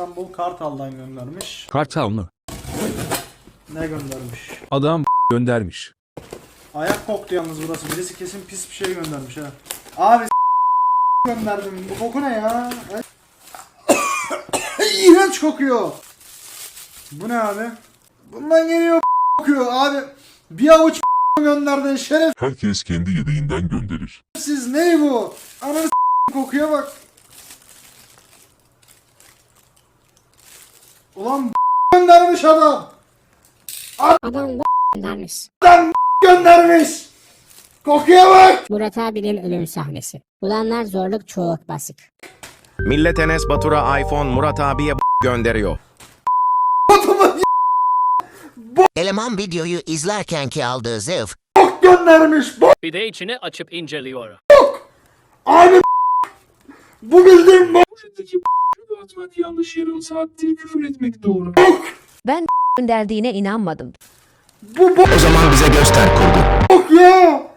İstanbul Kartal'dan göndermiş. Kartal mı? Ne göndermiş? Adam göndermiş. Ayak koktu yalnız burası. Birisi kesin pis bir şey göndermiş ha. Abi gönderdim. Bu koku ne ya? İğrenç kokuyor. Bu ne abi? Bundan geliyor kokuyor abi. Bir avuç gönderdin şerefsiz Herkes kendi yedeğinden gönderir. ne bu? Ananı kokuya bak. Ulan göndermiş adam. Adam göndermiş. Adam göndermiş. Kokuya bak. Murat abinin ölüm sahnesi. Bulanlar zorluk çoğuk basık. Millet Enes Batur'a iPhone Murat abiye gönderiyor. Eleman videoyu izlerkenki aldığı zevk Bok göndermiş. Bok. Bir de içini açıp inceliyor. Abi bu bildiğin bok. Atmak yanlış yarım saattir küfür etmek doğru. Ben gönderdiğine inanmadım. Bu bok O zaman bize göster kurdu. ya.